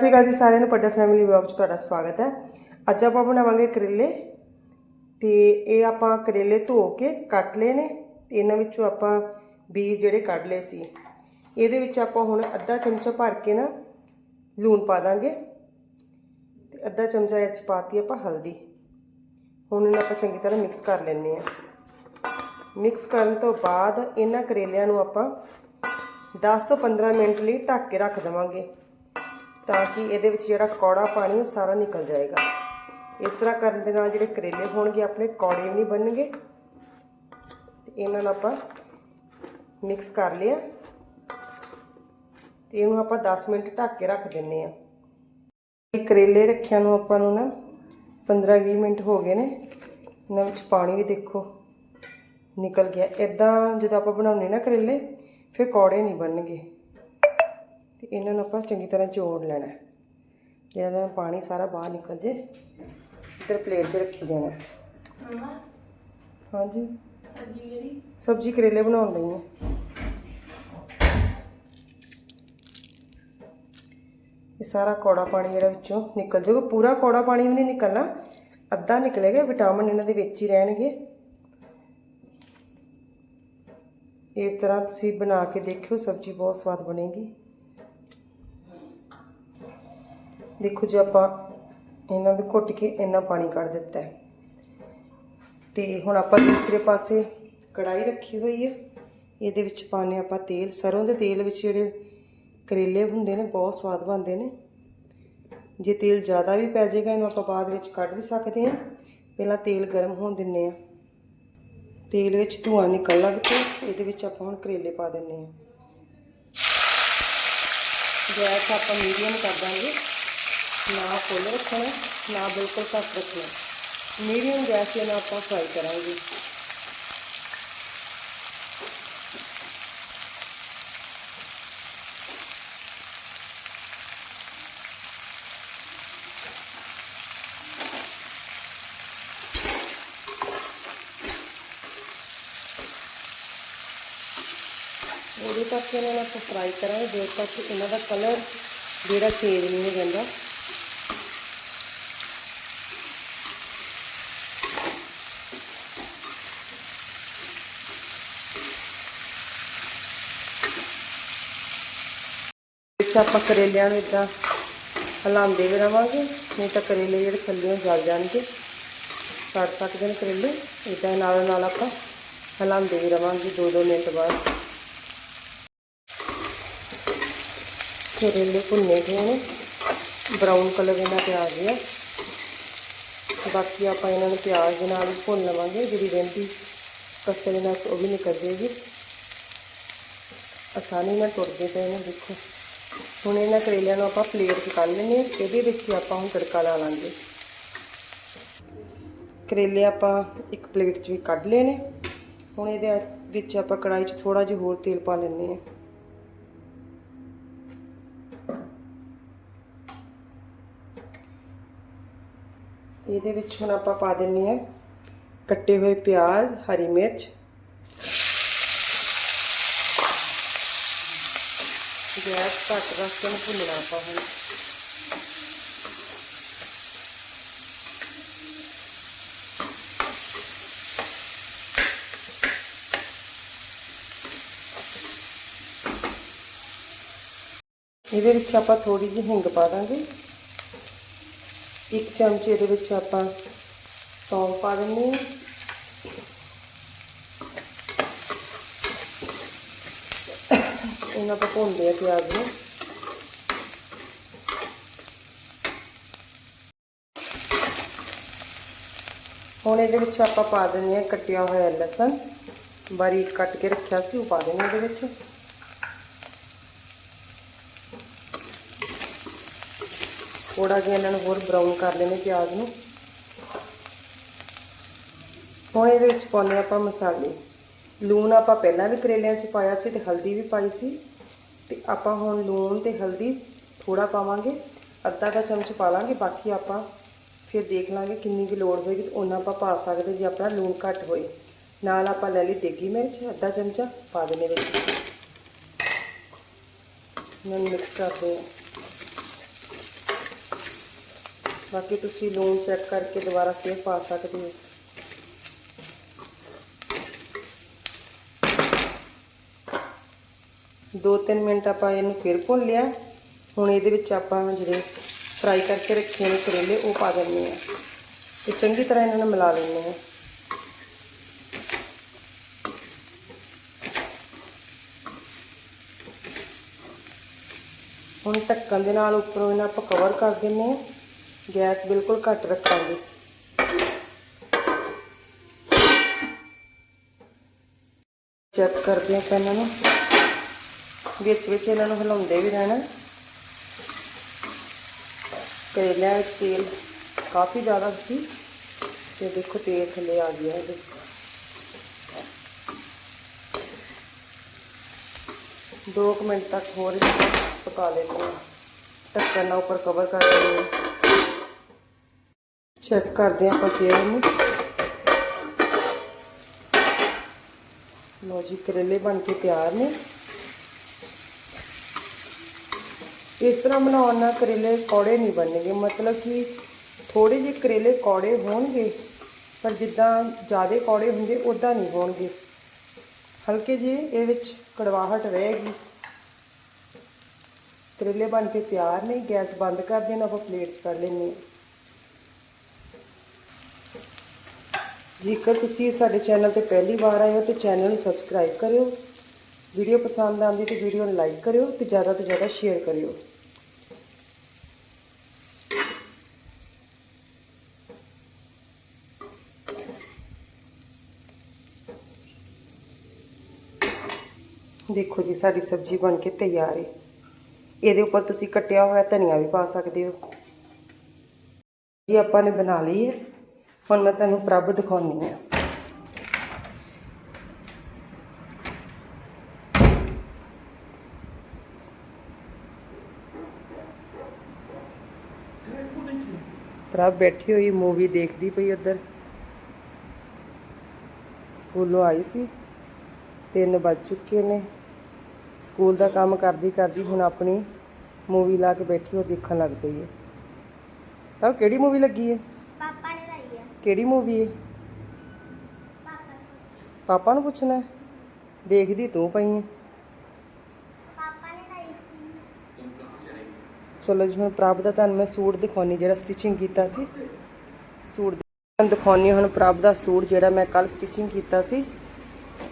ਸਤਿ ਸ਼੍ਰੀ ਅਕਾਲ ਜੀ, ਸਾਰਿਆਂ ਨੂੰ ਪੱਡਾ ਫੈਮਿਲੀ ਵਲੌਗ 'ਚ ਤੁਹਾਡਾ ਸਵਾਗਤ ਹੈ। ਅੱਜ ਆਪਾਂ ਬਣਾਵਾਂਗੇ ਕਰੇਲੇ, ਤੇ ਇਹ ਆਪਾਂ ਕਰੇਲੇ ਧੋ ਕੇ ਕੱਟ ਲਏ ਨੇ, ਤੇ ਇਹਨਾਂ ਵਿੱਚੋਂ ਆਪਾਂ ਬੀਜ ਜਿਹੜੇ ਕੱਢ ਲਏ ਸੀ। ਇਹਦੇ ਵਿੱਚ ਆਪਾਂ ਹੁਣ ਅੱਧਾ ਚਮਚਾ ਭਰ ਕੇ ਨਾ ਲੂਣ ਪਾ ਦਾਂਗੇ, ਤੇ ਅੱਧਾ ਚਮਚਾ ਇਹ 'ਚ ਪਾਤੀ ਆਪਾਂ ਹਲਦੀ। ਹੁਣ ਇਹਨਾਂ ਆਪਾਂ ਚੰਗੀ ਤਰ੍ਹਾਂ ਮਿਕਸ ਕਰ ਲੈਣੇ ਆ ਮਿਕਸ ਕਰਨ ਤੋਂ ਬਾਅਦ ਇਹਨਾਂ ਕਰੇਲਿਆਂ ਨੂੰ ਆਪਾਂ 10 ਤੋਂ 15 ਮਿੰਟ ਲਈ ਢੱਕ ਕੇ ਰੱਖ ਦੇਵਾਂਗੇ। ਤਾਂ ਕਿ ਇਹਦੇ ਵਿੱਚ ਜਿਹੜਾ ਕੌੜਾ ਪਾਣੀ ਉਹ ਸਾਰਾ ਨਿਕਲ ਜਾਏਗਾ। ਇਸ ਤਰ੍ਹਾਂ ਕਰਨ ਦੇ ਨਾਲ ਜਿਹੜੇ ਕਰੇਲੇ ਹੋਣਗੇ, ਆਪਣੇ ਕੌੜੇ ਨਹੀਂ ਬਣਨਗੇ। ਤੇ ਇਹਨਾਂ ਨੂੰ ਆਪਾਂ ਮਿਕਸ ਕਰ ਲਿਆ। ਤੇ ਇਹਨੂੰ ਆਪਾਂ 10 ਮਿੰਟ ਢੱਕ ਕੇ ਰੱਖ ਦਿੰਨੇ ਆ। ਇਹ ਕਰੇਲੇ ਰੱਖਿਆ ਨੂੰ ਆਪਾਂ ਨੂੰ ਨਾ 15-20 ਮਿੰਟ ਹੋ ਗਏ ਨੇ। ਇਹਨਾਂ ਵਿੱਚ ਪਾਣੀ ਵੀ ਦੇਖੋ ਨਿਕਲ ਗਿਆ। ਇਦਾਂ ਜਦੋਂ ਆਪਾਂ ਬਣਾਉਨੇ ਨਾ ਕਰੇਲੇ, ਫਿਰ ਕੌੜੇ ਨਹੀਂ ਬਣਨਗੇ। ਤੇ ਇਹਨਾਂ ਨੂੰ ਆਪਾਂ ਚੰਗੀ ਤਰ੍ਹਾਂ ਜੋੜ ਲੈਣਾ ਹੈ। ਜਿਹੜਾ ਪਾਣੀ ਸਾਰਾ ਬਾਹਰ ਨਿਕਲ ਜੇ ਇੱਧਰ ਪਲੇਟ 'ਚ ਰੱਖੀ ਜਾਣਾ ਹਾਂਜੀ। ਸਬਜ਼ੀ ਜਿਹੜੀ? ਸਬਜ਼ੀ ਕਰੇਲੇ ਬਣਾਉਣ ਲਈ ਹੈ। ਇਹ ਸਾਰਾ ਕੌੜਾ ਪਾਣੀ ਜਿਹੜਾ ਵਿੱਚੋਂ ਨਿਕਲ ਜਾਊਗਾ। ਪੂਰਾ ਕੌੜਾ ਪਾਣੀ ਵੀ ਨਹੀਂ ਨਿਕਲਣਾ। ਅੱਧਾ ਨਿਕਲੇਗਾ ਵਿਟਾਮਿਨ ਇਹਨਾਂ ਦੇ ਵਿੱਚ ਹੀ ਰਹਿਣਗੇ। ਇਸ ਤਰ੍ਹਾਂ ਤੁਸੀਂ ਬਣਾ ਕੇ ਦੇਖਿਓ ਸਬਜ਼ੀ ਬਹੁਤ ਸਵਾਦ ਬਣੇਗੀ। ਦੇਖੋ ਜੇ, ਆਪਾਂ ਇਹਨਾਂ ਦੇ ਘੁੱਟ ਕੇ ਇੰਨਾ ਪਾਣੀ ਕੱਢ ਦਿੱਤਾ ਹੈ। ਤੇ ਹੁਣ ਆਪਾਂ ਦੂਸਰੇ ਪਾਸੇ ਕੜਾਈ ਰੱਖੀ ਹੋਈ ਹੈ। ਇਹਦੇ ਵਿੱਚ ਪਾਣੇ ਆਪਾਂ ਤੇਲ। ਸਰੋਂ ਦੇ ਤੇਲ ਵਿੱਚ ਜਿਹੜੇ ਕਰੇਲੇ ਹੁੰਦੇ ਨੇ, ਬਹੁਤ ਸਵਾਦ ਬਣਦੇ ਨੇ। ਜੇ ਤੇਲ ਜ਼ਿਆਦਾ ਵੀ ਪੈ ਜਾਏਗਾ, ਇਹਨੂੰ ਆਪਾਂ ਬਾਅਦ ਵਿੱਚ ਕੱਢ ਵੀ ਸਕਦੇ ਹਾਂ। ਪਹਿਲਾਂ ਤੇਲ ਗਰਮ ਹੋਣ ਦਿੰਨੇ ਆ ਤੇਲ ਵਿੱਚ ਧੂਆਂ ਨਿਕਲ ਲੱਗ ਪਿਆ। ਇਹਦੇ ਵਿੱਚ ਆਪਾਂ ਹੁਣ ਕਰੇਲੇ ਪਾ ਦਿੰਨੇ ਆ ਗੈਸ ਆਪਾਂ ਮੀਡੀਅਮ ਕਰ ਦਾਂਗੇ। ਨਾ ਫੁੱਲ ਰੱਖਣਾ ਨਾ ਬਿਲਕੁਲ ਘੱਟ ਰੱਖਣਾ। ਮੀਡੀਅਮ ਗੈਸ ਤੇ ਨਾਲ ਆਪਾਂ ਫਰਾਈ ਕਰਾਂਗੇ। ਉਦੋਂ ਤੱਕ ਇਹਨਾਂ ਨੂੰ ਆਪਾਂ ਫਰਾਈ ਕਰਾਂਗੇ। ਜਦੋਂ ਤੱਕ ਇਹਨਾਂ ਦਾ ਕਲਰ ਜਿਹੜਾ ਚੇਂਜ ਨਹੀਂ ਹੋ ਜਾਂਦਾ ਵਿੱਚ ਆਪਾਂ ਕਰੇਲਿਆਂ ਨੂੰ ਇਦਾਂ ਹਲਾਉਂਦੇ ਵੀ ਰਵਾਂਗੇ, ਨਹੀਂ ਤਾਂ ਕਰੇਲੇ ਜਿਹੜੇ ਥੱਲੇ ਜਲ ਜਾਣਗੇ। ਸੜ ਸਕਦੇ ਨੇ ਕਰੇਲੇ ਇਦਾਂ ਨਾਲ ਨਾਲ ਆਪਾਂ ਹਲਾਉਂਦੇ ਵੀ ਰਵਾਂਗੇ 2-2 ਮਿੰਟ ਬਾਅਦ। ਕਰੇਲੇ ਭੁੰਨੇ ਗਏ ਨੇ ਬਰਾਊਨ ਕਲਰ ਇਹਨਾਂ ਤੇ ਆ ਗਿਆ ਬਾਕੀ ਆਪਾਂ ਇਹਨਾਂ ਨੂੰ ਪਿਆਜ਼ ਦੇ ਨਾਲ ਭੁੰਨ ਲਵਾਂਗੇ, ਜਿਹੜੀ ਰਹਿੰਦੀ ਕਸਰ ਨਾਲ ਉਹ ਵੀ ਨਿਕਲ ਜਾਏਗੀ। ਆਸਾਨੀ ਨਾਲ ਟੁੱਟਦੇ ਪਏ ਨੇ, ਦੇਖੋ। ਹੁਣ ਇਹਨਾਂ ਕਰੇਲਿਆਂ ਨੂੰ ਆਪਾਂ ਪਲੇਟ 'ਚ ਕੱਢ ਲੈਂਦੇ ਹਾਂ ਇਹਦੇ ਵਿੱਚ ਹੀ ਆਪਾਂ ਹੁਣ ਤੜਕਾ ਲਾ ਲਾਂਗੇ। ਕਰੇਲੇ ਆਪਾਂ ਇੱਕ ਪਲੇਟ 'ਚ ਵੀ ਕੱਢ ਲਏ ਨੇ। ਹੁਣ ਇਹਦੇ ਵਿੱਚ ਆਪਾਂ ਕੜਾਈ 'ਚ ਥੋੜਾ ਜਿਹਾ ਹੋਰ ਤੇਲ ਪਾ ਲੈਂਦੇ ਹਾਂ। ਇਹਦੇ ਵਿੱਚ ਹੁਣ ਆਪਾਂ ਪਾ ਦਿੰਨੇ ਆ ਕੱਟੇ ਹੋਏ ਪਿਆਜ਼, ਹਰੀ ਮਿਰਚ ਗੈਸ ਘੱਟ ਰੱਖ ਕੇ ਇਹਨੂੰ ਭੁੰਨਣਾ ਆਪਾਂ ਹੁਣ ਇਹਦੇ ਵਿੱਚ ਆਪਾਂ ਥੋੜੀ ਜਿਹੀ ਹਿੰਗ ਪਾ ਦਾਂਗੇ। ਇੱਕ ਚਮਚੇ ਦੇ ਵਿੱਚ ਆਪਾਂ ਸੌਂਫ ਪਾ ਦਿੰਦੇ ਹਾਂ। ਇਹਨਾਂ ਆਪਾਂ ਭੁੰਨਦੇ ਆ ਪਿਆਜ਼ ਨੂੰ ਹੁਣ ਇਹਦੇ ਵਿੱਚ ਆਪਾਂ ਪਾ ਦਿੰਦੇ ਆ ਕੱਟਿਆ ਹੋਇਆ ਲਸਣ ਬਾਰੀਕ ਕੱਟ ਕੇ ਰੱਖਿਆ ਸੀ ਉਹ ਪਾ ਦਿੰਦੇ ਇਹਦੇ ਵਿੱਚ ਥੋੜਾ ਜਿਹਾ ਇਹਨਾਂ ਨੂੰ ਹੋਰ ਬਰਾਊਨ ਕਰ ਲੈਣੇ ਪਿਆਜ਼ ਨੂੰ ਹੁਣ ਇਹਦੇ ਵਿੱਚ ਪਾਉਂਦੇ ਆਪਾਂ ਮਸਾਲੇ ਲੂਣ ਆਪਾਂ ਪਹਿਲਾਂ ਵੀ ਕਰੇਲਿਆਂ 'ਚ ਪਾਇਆ ਸੀ ਤੇ ਹਲਦੀ ਵੀ ਪਾਈ ਸੀ ਤੇ ਆਪਾਂ ਹੁਣ ਲੂਣ ਤੇ ਹਲਦੀ ਥੋੜਾ ਪਾਵਾਂਗੇ, ਅੱਧਾ ਦਾ ਚਮਚ ਪਾ ਲਾਂਗੇ, ਬਾਕੀ ਆਪਾਂ ਫਿਰ ਦੇਖ ਲਾਂਗੇ ਕਿੰਨੀ ਕੁ ਲੋੜ ਹੋਏਗੀ ਤੇ ਉਹਨਾਂ ਆਪਾਂ ਪਾ ਸਕਦੇ ਜੇ ਆਪਣਾ ਲੂਣ ਘੱਟ ਹੋਏ। ਨਾਲ ਆਪਾਂ ਲੈ ਲਈ ਦੇਗੀ ਮਿਰਚ, ਅੱਧਾ ਚਮਚਾ ਪਾ ਦੇਣੇ ਵਿੱਚ। ਇਹਨਾਂ ਨੂੰ ਮਿਕਸ ਕਰਦੇ ਹਾਂ ਬਾਕੀ ਤੁਸੀਂ ਲੂਣ ਚੈੱਕ ਕਰਕੇ ਦੁਬਾਰਾ ਫੇਰ ਪਾ ਸਕਦੇ ਹੋ। ਦੋ ਤਿੰਨ ਮਿੰਟ ਆਪਾਂ ਇਹਨੂੰ ਫਿਰ ਭੁੰਨ ਲਿਆ। ਹੁਣ ਇਹਦੇ ਵਿੱਚ ਆਪਾਂ ਜਿਹੜੇ ਫਰਾਈ ਕਰਕੇ ਰੱਖੇ ਨੇ ਕਰੇਲੇ, ਉਹ ਪਾ ਦਿੰਦੇ ਆ ਤੇ ਚੰਗੀ ਤਰ੍ਹਾਂ ਇਹਨਾਂ ਨੂੰ ਮਿਲਾ ਲੈਂਦੇ ਆ ਹੁਣ ਢੱਕਣ ਦੇ ਨਾਲ ਉੱਪਰੋਂ ਇਹਨਾਂ ਆਪਾਂ ਕਵਰ ਕਰ ਦਿੰਦੇ ਆ ਗੈਸ ਬਿਲਕੁਲ ਘੱਟ ਰੱਖਾਂਗੇ। ਚੈੱਕ ਕਰਦੇ ਆਪਾਂ ਇਹਨਾਂ ਨੂੰ। ਵਿੱਚ ਵਿੱਚ ਇਹਨਾਂ ਨੂੰ ਹਿਲਾਉਂਦੇ ਵੀ ਰਹਿਣਾ। ਕਰੇਲਿਆਂ ਵਿੱਚ ਤੇਲ ਕਾਫੀ ਜ਼ਿਆਦਾ ਸੀ। ਤੇ ਦੇਖੋ ਤੇਲ ਥੱਲੇ ਆ ਗਿਆ ਇਹਦੇ। ਦੋ ਕੁ ਮਿੰਟ ਤੱਕ ਹੋਰ ਇਹਨੂੰ ਪਕਾ ਲੈਂਦੇ ਹਾਂ। ਢੱਕਣ ਨਾਲ ਉੱਪਰ ਕਵਰ ਕਰ ਦਿੰਦੇ ਹਾਂ। ਚੈੱਕ ਕਰਦੇ ਹਾਂ ਆਪਾਂ ਫੇਰ ਇਹਨੂੰ ਲੋ ਜੀ, ਕਰੇਲੇ ਬਣ ਕੇ ਤਿਆਰ ਨੇ। ਇਸ ਤਰ੍ਹਾਂ ਬਣਾਉਣ ਨਾਲ ਕਰੇਲੇ ਕੌੜੇ ਨਹੀਂ ਬਣਨਗੇ। ਮਤਲਬ ਕਿ ਥੋੜੇ ਜਿਹੇ ਕਰੇਲੇ ਕੌੜੇ ਹੋਣਗੇ, ਪਰ ਜਿੱਦਾਂ ਜ਼ਿਆਦਾ ਕੌੜੇ ਹੁੰਦੇ ਉਦਾਂ ਨਹੀਂ ਹੋਣਗੇ। ਹਲਕੇ ਜਿਹੇ ਇਹ ਵਿੱਚ ਕੜਵਾਹਟ ਰਹੇਗੀ। ਕਰੇਲੇ ਬਣ ਕੇ ਤਿਆਰ ਨੇ, ਗੈਸ ਬੰਦ ਕਰ ਦੇਣਾ, ਆਪਾਂ ਪਲੇਟ 'ਚ ਕੱਢ ਲੈਂਦੇ ਜੇਕਰ ਤੁਸੀਂ ਸਾਡੇ ਚੈਨਲ ਤੇ ਪਹਿਲੀ ਵਾਰ ਆਏ ਹੋ, ਤੇ ਚੈਨਲ ਨੂੰ ਸਬਸਕ੍ਰਾਈਬ ਕਰਿਓ। ਵੀਡੀਓ ਪਸੰਦ ਆਉਂਦੀ ਤੇ ਵੀਡੀਓ ਨੂੰ ਲਾਈਕ ਕਰਿਓ ਤੇ ਜ਼ਿਆਦਾ ਤੋਂ ਜ਼ਿਆਦਾ ਸ਼ੇਅਰ ਕਰਿਓ। ਦੇਖੋ ਜੀ, ਸਾਡੀ ਸਬਜ਼ੀ ਬਣ ਕੇ ਤਿਆਰ ਹੈ ਇਹਦੇ ਉੱਪਰ ਤੁਸੀਂ ਕੱਟਿਆ ਹੋਇਆ ਧਨੀਆ ਵੀ ਪਾ ਸਕਦੇ ਹੋ। ਜੀ ਆਪਾਂ ਨੇ ਬਣਾ ਲਈ ਹੈ ਹੁਣ ਮੈਂ ਤੁਹਾਨੂੰ ਪ੍ਰਭ ਦਿਖਾਉਣੀ ਆ ਪ੍ਰਭ ਬੈਠੀ ਹੋਈ ਮੂਵੀ ਦੇਖਦੀ ਪਈ ਉੱਧਰ। ਸਕੂਲੋਂ ਆਈ ਸੀ। ਤਿੰਨ ਵੱਜ ਚੁੱਕੇ ਨੇ। ਸਕੂਲ ਦਾ ਕੰਮ ਕਰਦੀ ਕਰਦੀ ਹੁਣ ਆਪਣੀ ਮੂਵੀ ਲਾ ਕੇ ਬੈਠੀ ਉਹ ਦੇਖਣ ਲੱਗ ਪਈ ਹੈ। ਤਾਂ ਕਿਹੜੀ ਮੂਵੀ ਲੱਗੀ ਹੈ? ਪਾਪਾ ਨੇ ਲਾਈ ਆ। ਕਿਹੜੀ ਮੂਵੀ ਹੈ? ਪਾਪਾ ਪਾਪਾ ਨੂੰ ਪੁੱਛਣਾ ਹੈ? ਦੇਖਦੀ ਤੂੰ ਪਈ ਹੈ। ਪਾਪਾ ਨੇ ਲਾਈ ਸੀ। ਚਲੋ ਜੀ ਹੁਣ ਪ੍ਰਭ ਦਾ ਤੁਹਾਨੂੰ ਮੈਂ ਸੂਟ ਦਿਖਾਉਣੀ ਜਿਹੜਾ ਸਟਿਚਿੰਗ ਕੀਤਾ ਸੀ। ਸੂਟ ਦਿਖਾਉਣੀ ਹੁਣ ਪ੍ਰਭ ਦਾ ਸੂਟ ਜਿਹੜਾ ਮੈਂ ਕੱਲ ਸਟਿਚਿੰਗ ਕੀਤਾ ਸੀ।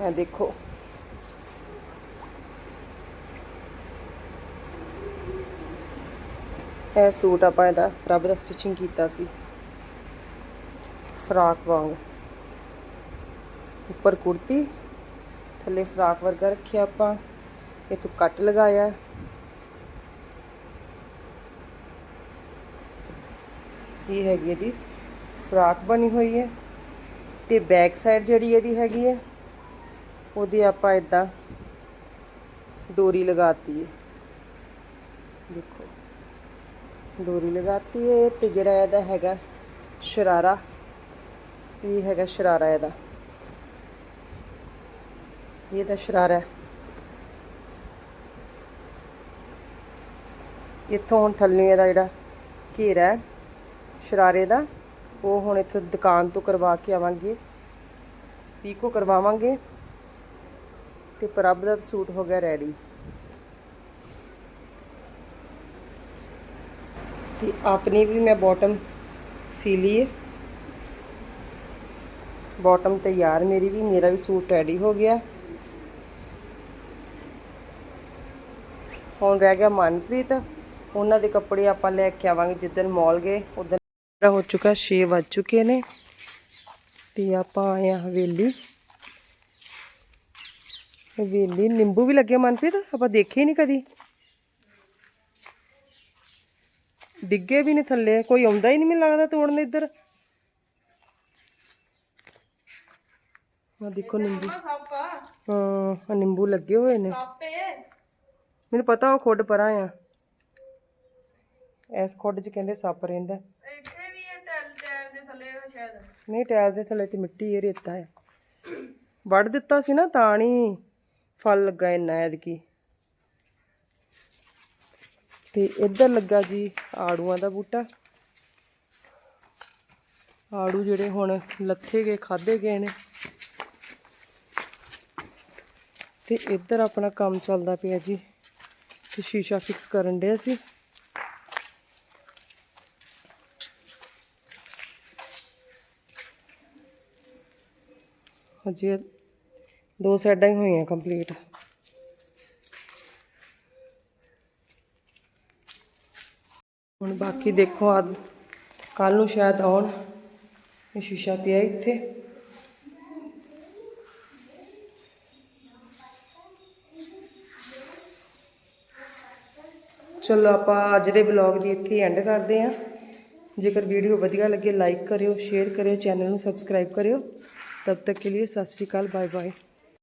ਇਹ ਦੇਖੋ। ਇਹ ਸੂਟ ਆਪਾਂ ਇਹਦਾ ਰੱਬ ਦਾ ਸਟਿਚਿੰਗ ਕੀਤਾ ਸੀ। ਫਰਾਕ ਵਾਂਗ। ਉੱਪਰ ਕੁੜਤੀ, ਥੱਲੇ ਫਰਾਕ ਵਰਗਾ ਰੱਖਿਆ ਆਪਾਂ। ਇਹ ਤੋਂ ਕੱਟ ਲਗਾਇਆ। ਇਹ ਹੈਗੀ ਇਹਦੀ ਫਰਾਕ ਬਣੀ ਹੋਈ ਹੈ ਤੇ ਬੈਕ ਸਾਈਡ ਜਿਹੜੀ ਇਹਦੀ ਹੈਗੀ ਹੈ, ਉਹਦੀ ਆਪਾਂ ਇਦਾਂ ਡੋਰੀ ਲਗਾਤੀ ਹੈ ਦੇਖੋ ਡੋਰੀ ਲਗਾਤੀ ਹੈ ਤੇ ਜਿਹੜਾ ਇਹਦਾ ਹੈਗਾ ਸ਼ਰਾਰਾ, ਇਹ ਹੈਗਾ ਸ਼ਰਾਰਾ ਇਹਦਾ। ਇਹ ਇਹਦਾ ਸ਼ਰਾਰਾ ਹੈ। ਇੱਥੋਂ ਹੁਣ ਥੱਲੇ ਇਹਦਾ ਜਿਹੜਾ ਘੇਰਾ ਹੈ, ਸ਼ਰਾਰੇ ਦਾ, ਉਹ ਹੁਣ ਇੱਥੋਂ ਦੁਕਾਨ ਤੋਂ ਕਰਵਾ ਕੇ ਆਵਾਂਗੇ। ਪੀਕੋ ਕਰਵਾਵਾਂਗੇ, ਤੇ ਪ੍ਰਭ ਦਾ ਸੂਟ ਹੋ ਗਿਆ ਰੈਡੀ ਤੇ ਆਪਣੀ ਵੀ ਮੈਂ ਬਾਟਮ ਸੀ ਲਈ ਹੈ ਬਾਟਮ ਤਿਆਰ ਮੇਰੀ ਵੀ ਮੇਰਾ ਵੀ ਸੂਟ ਰੈਡੀ ਹੋ ਗਿਆ ਹੁਣ ਰਹਿ ਗਿਆ ਮਨਪ੍ਰੀਤ। ਉਹਨਾਂ ਦੇ ਕੱਪੜੇ ਆਪਾਂ ਲੈ ਕੇ ਆਵਾਂਗੇ ਜਿੱਦਣ ਮਾਲ ਗਏ ਉਦੋਂ ਹੋ ਚੁੱਕਾ 6 ਵੱਜ ਚੁੱਕੇ ਨੇ। ਤੇ ਆਪਾਂ ਆਏ ਆ ਹਵੇਲੀ। ਹਵੇਲੀ ਨਿੰਬੂ ਵੀ ਲੱਗੇ ਮਨਪ੍ਰੀਤ? ਆਪਾਂ ਦੇਖੇ ਨਹੀਂ ਕਦੀ? ਡਿੱਗੇ ਵੀ ਨਹੀਂ ਥੱਲੇ ਕੋਈ ਆਉਂਦਾ ਹੀ ਨਹੀਂ ਮੈਨੂੰ ਲੱਗਦਾ ਤੋੜਨ ਇੱਧਰ। ਆ ਦੇਖੋ ਨਿੰਬੂ। ਹਾਂ ਆ ਨਿੰਬੂ ਲੱਗੇ ਹੋਏ ਨੇ। ਮੈਨੂੰ ਪਤਾ ਉਹ ਖੁੱਡ ਪਰਾਂ ਆ। ਇਸ ਖੁੱਡ 'ਚ ਕਹਿੰਦੇ ਸੱਪ ਰਹਿੰਦਾ। ਇੱਥੇ ਵੀ ਇਹ ਟੈਲ ਟੈਲ ਦੇ ਥੱਲੇ ਆ ਸ਼ਾਇਦ। ਨਹੀਂ ਟਾਇਲ ਦੇ ਥੱਲੇ ਤੇ ਮਿੱਟੀ ਇਹ ਰੇਤਾ ਹੈ ਵੱਢ ਦਿੱਤਾ ਸੀ ਨਾ ਤਾਂ ਨਹੀਂ ਫਲ ਲੱਗਾ ਇੰਨਾ ਐਤਕੀ। ਤੇ ਇੱਧਰ ਲੱਗਾ ਜੀ ਆੜੂਆਂ ਦਾ ਬੂਟਾ। ਆੜੂ ਜਿਹੜੇ ਹੁਣ ਲੱਥੇ ਗਏ ਖਾਦੇ ਗਏ ਨੇ। ਤੇ ਇੱਧਰ ਆਪਣਾ ਕੰਮ ਚੱਲਦਾ ਪਿਆ ਜੀ। ਤੇ ਸ਼ੀਸ਼ਾ ਫਿਕਸ ਕਰਨ ਡਿਆ ਸੀ। ਹਜੇ ਦੋ ਸਾਈਡਾਂ ਹੀ ਹੋਈਆਂ ਕੰਪਲੀਟ ਹੁਣ ਬਾਕੀ ਦੇਖੋ ਆ ਕੱਲ ਨੂੰ ਸ਼ਾਇਦ ਆਉਣ। ਇਹ ਸ਼ੀਸ਼ਾ ਪਿਆ ਇੱਥੇ। ਚਲੋ ਆਪਾਂ ਅੱਜ ਦੇ ਵਲੌਗ ਦੀ ਇੱਥੇ ਐਂਡ ਕਰਦੇ ਹਾਂ। ਜੇਕਰ ਵੀਡੀਓ ਵਧੀਆ ਲੱਗੇ ਲਾਈਕ ਕਰਿਓ ਸ਼ੇਅਰ ਕਰਿਓ ਚੈਨਲ ਨੂੰ ਸਬਸਕ੍ਰਾਈਬ ਕਰਿਓ। ਤਬ ਤੱਕ ਕੇ ਲਈ ਸਤਿ ਸ਼੍ਰੀ ਅਕਾਲ ਬਾਏ ਬਾਏ